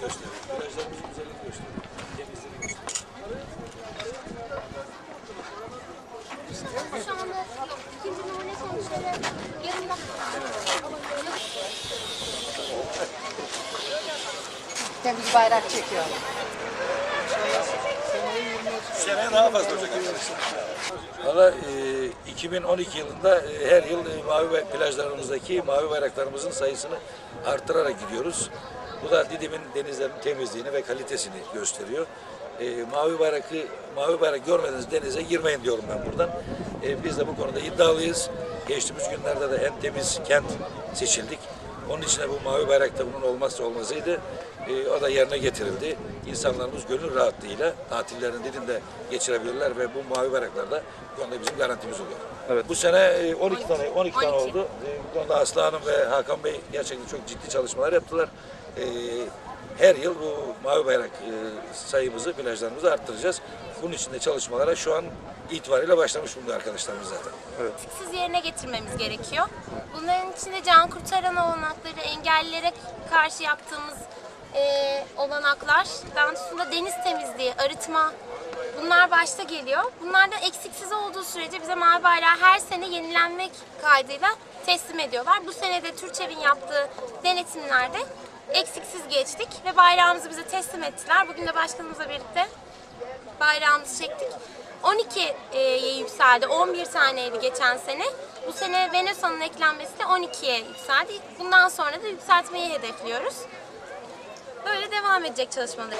gösteriyor. Plajlarımızın güzelliğini gösteriyor. Temizliğini gösteriyor. Şu anda. İkinci numune sonuçları yarın Temiz bayrak çekiyor. Seneye daha fazla olacak. Valla e, 2012 yılında e, her yıl e, mavi plajlarımızdaki mavi bayraklarımızın sayısını arttırarak gidiyoruz. Bu da Didim'in denizlerinin temizliğini ve kalitesini gösteriyor. E, mavi bayrakı mavi bayrak görmediğiniz denize girmeyin diyorum ben buradan. E, biz de bu konuda iddialıyız. Geçtiğimiz günlerde de en temiz kent seçildik. Onun için de bu mavi bayrakta bunun olmazsa olmazıydı. Ee, o da yerine getirildi. İnsanlarımız gönül rahatlığıyla tatillerini Didim'de geçirebilirler ve bu mavi bayraklar da bu konuda bizim garantimiz oluyor. Evet. Bu sene e, 12 tane 12 tane 12. oldu. Ee, Bu konuda Aslı Hanım ve Hakan Bey gerçekten çok ciddi çalışmalar yaptılar. Ee, Her yıl bu mavi bayrak e, sayımızı, plajlarımızı arttıracağız. Bunun için de çalışmalara şu an itibariyle başlamış bulunuyor arkadaşlarımız zaten. eksiksiz yerine getirmemiz gerekiyor. Bunların içinde can kurtaran olanakları, engellilere karşı yaptığımız eee olanaklardan sonra deniz temizliği, arıtma bunlar başta geliyor. Bunlar da eksiksiz olduğu sürece bize mavi bayrağı her sene yenilenmek kaydıyla teslim ediyorlar. Bu sene de Türçev'in yaptığı denetimlerde eksiksiz geçtik ve bayrağımızı bize teslim ettiler. Bugün de başkanımızla birlikte bayrağımızı çektik. 12'ye yükseldi. 11 taneydi geçen sene. Bu sene Venesa'nın eklenmesi de 12'ye yükseldi. Bundan sonra da yükseltmeyi hedefliyoruz. Böyle devam edecek çalışmaları.